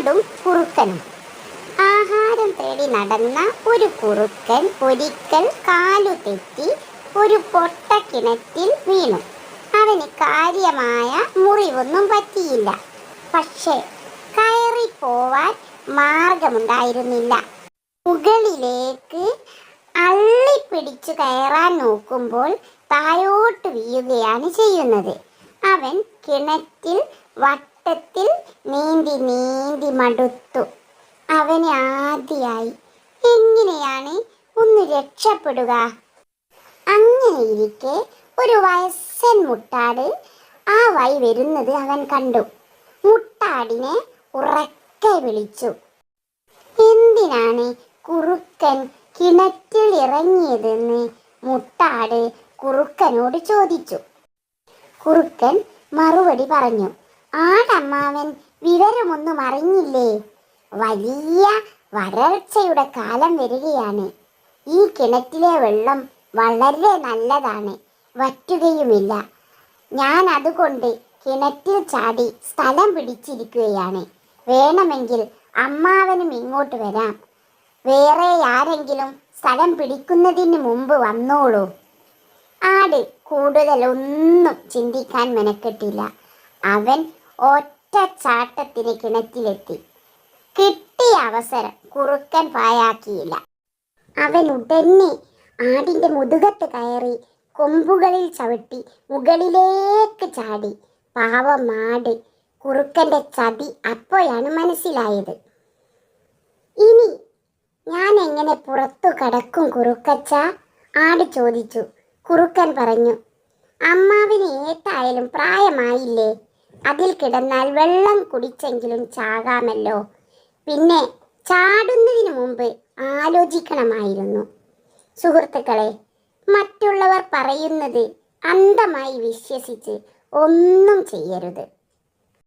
ആടും കുറുക്കനും. ആഹാരം തേടി നടന്ന ഒരു കുറുക്കൻ ഒരിക്കൽ കാലു തെറ്റി ഒരു പൊട്ട കിണറ്റിൽ വീണു. അവന് കാര്യമായ മുറിവൊന്നും പറ്റിയില്ല. പക്ഷേ കയറി പോവാൻ മാർഗമുണ്ടായിരുന്നില്ല. മുകളിലേക്ക് അള്ളിപ്പിടിച്ചു കയറാൻ നോക്കുമ്പോൾ താഴോട്ട് വീഴുകയാണ് ചെയ്യുന്നത്. അവൻ കിണറ്റിൽ വട്ടത്തിൽ നീന്തി നീന്തി മടുത്തു. അവന് ആദ്യമായി എങ്ങനെയാണ്? ഒന്ന് രക്ഷപ്പെടുക. അങ്ങനെയിരിക്കെ ഒരു വയസ്സൻ മുട്ടാട് ആ വഴി വരുന്നത് അവൻ കണ്ടു. മുട്ടാടിനെ ഉറക്കെ വിളിച്ചു. എന്തിനാണ് കുറുക്കൻ കിണറ്റിൽ ഇറങ്ങിയതെന്ന്? മുട്ടാട് കുറുക്കനോട് ചോദിച്ചു. കുറുക്കൻ മറുപടി പറഞ്ഞു. ആടമ്മാവൻ വിവരമൊന്നും അറിഞ്ഞില്ലേ? വലിയ വരൾച്ചയുടെ കാലം വരികയാണ്. ഈ കിണറ്റിലെ വെള്ളം വളരെ നല്ലതാണ് വറ്റുകയുമില്ല. ഞാൻ അതുകൊണ്ട് കിണറ്റിൽ ചാടി സ്ഥലം പിടിച്ചിരിക്കുകയാണ്. വേണമെങ്കിൽ അമ്മാവനും ഇങ്ങോട്ട് വരാം. വേറെ ആരെങ്കിലും സ്ഥലം പിടിക്കുന്നതിന് മുമ്പ് വന്നോളൂ. ആട് കൂടുതലൊന്നും ചിന്തിക്കാൻ മെനക്കെട്ടില്ല. അവൻ ഒറ്റ ചാട്ടത്തിന് കിണറ്റിലെത്തി. കിട്ടിയ അവസരം കുറുക്കൻ പായാക്കിയില്ല അവൻ ഉടനെ ആടിന്റെ മുതുകത്ത് കയറി കൊമ്പുകളിൽ ചവിട്ടി മുകളിലേക്ക് ചാടി. പാവം ആട് കുറുക്കന്റെ ചതി അപ്പോഴാണ് മനസ്സിലായത്. ഇനി ഞാൻ എങ്ങനെ പുറത്തു കടക്കും കുറുക്കച്ച? ആട് ചോദിച്ചു. കുറുക്കൻ പറഞ്ഞു അമ്മാവിന് ഏട്ടായാലും പ്രായമായില്ലേ? അതിൽ കിടന്നാൽ വെള്ളം കുടിച്ചെങ്കിലും ചാകാമല്ലോ. പിന്നെ ചാടുന്നതിന് മുമ്പ് ആലോചിക്കണമായിരുന്നു. സുഹൃത്തുക്കളെ മറ്റുള്ളവർ പറയുന്നത് അന്ധമായി വിശ്വസിച്ച് ഒന്നും ചെയ്യരുത്.